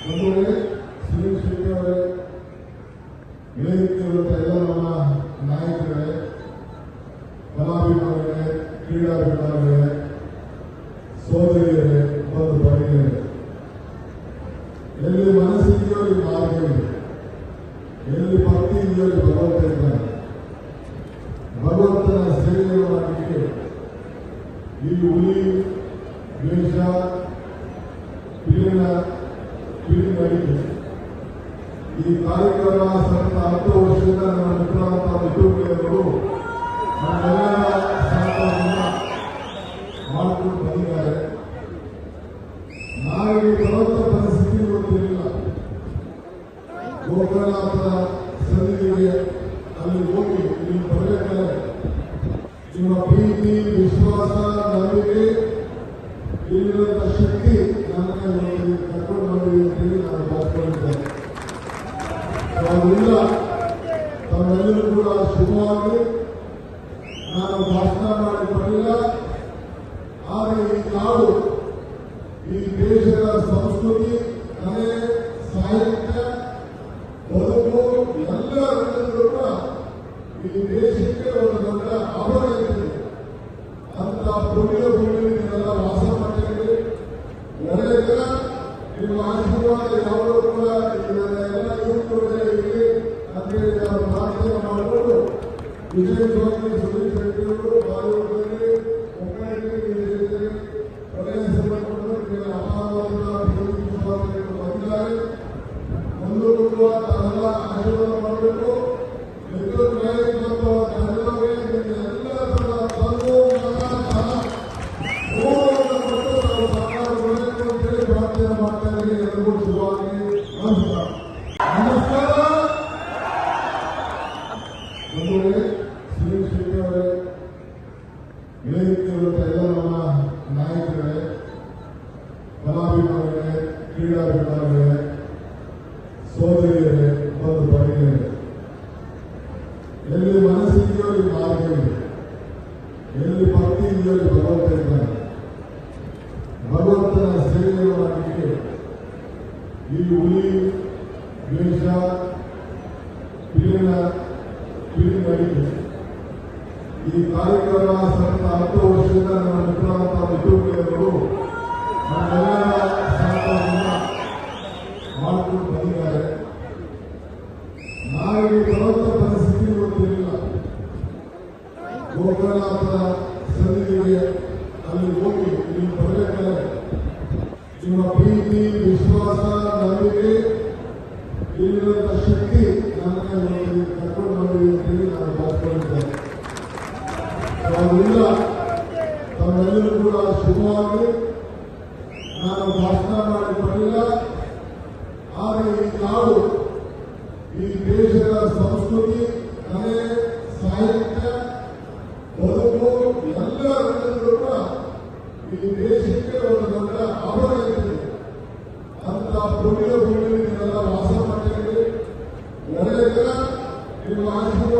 ಬಂಧುಗಳೇ ಸುರೇಶ್ ಶೆಟ್ಟಿ ಅವರೇ ವೇದಿಕೆಯಲ್ಲಿರುವ ಎಲ್ಲ ನಮ್ಮ ನಾಯಕರೇ, ಕಲಾಭಿಮಾನಿಗಳೇ, ಕ್ರೀಡಾಭಿಮಾನಿಗಳೇ, ಸೋದರಿಯರೇ, ಬಂಧು ಬಳಗರೇ ಎಲ್ಲಿ ಮನಸ್ಸಿದೆಯೋ ಇಲ್ಲಿ ಮಾರ್ಗ ಇದೆ ಎಲ್ಲಿ ಭಕ್ತಿ ಇದೆಯೋ ಇಲ್ಲಿ ಭಗವಂತ ಇದ್ದಾನೆ ಭಗವಂತನ ಸೇವೆಯನ್ನು ಮಾಡಲಿಕ್ಕೆ ಈ ಹುಲಿ ದ್ವೇಷ ಪ್ರಿಯನ ಈ ಕಾರ್ಯಕ್ರಮ ಸತತ ಹತ್ತು ವರ್ಷದಿಂದ ನನ್ನ ಮಿತ್ರರಂತ ಮಿತ್ರರು ನಮ್ಮೆಲ್ಲರ ಸಹಕಾರದಿಂದ ಮಾಡಿಕೊಂಡು ಬಂದಿದ್ದಾರೆ. ನಾವಿಗೆ ಬರುವಂತ ಪರಿಸ್ಥಿತಿ ಗೊತ್ತಿರಲಿಲ್ಲ ಗೋಕರ್ಣಾಥನ ಸನ್ನಿಧಿಗೆ ಅಲ್ಲಿ ಹೋಗಿ ನೀವು ಬರಬೇಕಾದ್ರೆ ನಿಮ್ಮ ಪ್ರೀತಿ, ವಿಶ್ವಾಸ, ನಂಬಿಕೆ ಇಲ್ಲಿರುವಂತಹ ಶಕ್ತಿ ನನ್ನ ಇಲ್ಲಿ ಕರ್ಕೊಂಡು ಬಂದಿದೆ ಅಂತೇಳಿ ನಾನು ಭಾವಿಸ್ಕೊಂಡಿದ್ದೇನೆ ಅದರಿಂದ ತಮ್ಮೆಲ್ಲರೂ ಕೂಡ ಶುಭವಾಗಿ ನಾನು ಭಾಷಣ ಮಾಡಿ ಬರಲಿಲ್ಲ. ಆದರೆ ಈ ನಾಡು, ಈ ದೇಶದ ಸಂಸ್ಕೃತಿ, ಕಲೆ, ಸಾಹಿತ್ಯ, ಬದುಕು, ಎಲ್ಲ ಕೂಡ ಈ ದೇಶಕ್ಕೆ ಒಂದು ದೊಡ್ಡ ಆಭರಣ ಇದೆ ಅಂತ ಪುಣ್ಯ ಭೂಮಿಯಲ್ಲಿ ಅಂತೇಳಿ ನಾನು ಪ್ರಾರ್ಥನೆ ಮಾಡಿಕೊಂಡು ವಿಶೇಷವಾಗಿ ಸುರೇಶ್ ಶೆಟ್ಟಿ ಅವರು ಬಾಲಿವುಡ್ನಲ್ಲಿ ಒಕ್ಕಲಿಗರಿಗೆ ಒಳ್ಳೆಯ ಸಂಬಂಧವನ್ನು ನಿಮಗೆ ಅಪಾರವಾದ ಪ್ರೀತಿ ವಿಶ್ವಾಸಗಳನ್ನು ಬಂದಿದ್ದಾರೆ ಕ್ರೀಡಾಭಿಮಾನಿಗಳೇ ಸೋದರಿಯರೇ ಬಳಗರೇ ಎಲ್ಲಿ ಮನಸ್ಸಿದೆಯೋ ಇದೆ ಎಲ್ಲಿ ಭಕ್ತಿ ಇದೆಯೋ ಭಗವಂತ ಇದ್ದಾನೆ. ಭಗವಂತನ ಈ ಹುಲಿ ಈ ಕಾರ್ಯಕ್ರಮ ಸತತ ಹತ್ತು ವರ್ಷದಿಂದ ಬರುವಂತ ಪರಿಸ್ಥಿತಿ ಅಲ್ಲಿ ಹೋಗಿ ಇಲ್ಲಿ ಬರಬೇಕಾದ್ರೆ ನಿಮ್ಮ ಪ್ರೀತಿ, ವಿಶ್ವಾಸ, ನಂಬಿಕೆ, ಇಲ್ಲಿರುವಂತ ಶಕ್ತಿ ಇಲ್ಲಿ ಕರ್ಕೊಂಡು ಬಂದಿದೆ ಅಂತೇಳಿ ನಾನು ಅದರಿಂದ ತಮ್ಮೆಲ್ಲರೂ ಕೂಡ ಶುಭವಾಗಿ ನಾನು ಭಾಷಣ ಮಾಡಿ ಬರಲಿಲ್ಲ ಆದರೆ ಈ ನಾಡು ಈ ದೇಶದ ಸಂಸ್ಕೃತಿ ಕಲೆ ಸಾಹಿತ್ಯ ಬದುಕು ಎಲ್ಲ ರಂಗದಲ್ಲೂ ಕೂಡ ಈ ದೇಶಕ್ಕೆ ಒಂದು ದೊಡ್ಡ ಆಭರಣ ಇದೆ ಅಂತ ಪುಣ್ಯ ಭೂಮಿಯಲ್ಲಿ ನೀವೆಲ್ಲ ವಾಸ ಮಾಡ್ತಿದ್ದೀರಿ ಒಳ್ಳೆಯ ದಿನ ನಿಮ್ಮ ಆಶೀರ್ವಾದ ಯಾವಾಗಲೂ ಕೂಡ ಈ ನನ್ನ ಎಲ್ಲ ಯುವಕರು ಇರಲಿ ಅಂತೇಳಿ ನಾನು ಪ್ರಾರ್ಥನೆ ಮಾಡಿಕೊಂಡು ವಿಶೇಷವಾಗಿ ಸುರೇಶ್ ಶೆಟ್ಟಿ ಅವರು ಬಾಲಿವುಡ್ನಲ್ಲಿ ಒಕ್ಕಲಿಗರಿಗೆ ಒಳ್ಳೆಯ ಸಂಬಂಧವನ್ನು ನಿಮಗೆ ಅಪಾರವಾದ ಪ್ರೀತಿ ವಿಶ್ವಾಸಗಳನ್ನು ಬಂದಿದ್ದಾರೆ ಮುಂದೆ ಕೂಡ ತಾವೆಲ್ಲ ಆಶೀರ್ವಾದ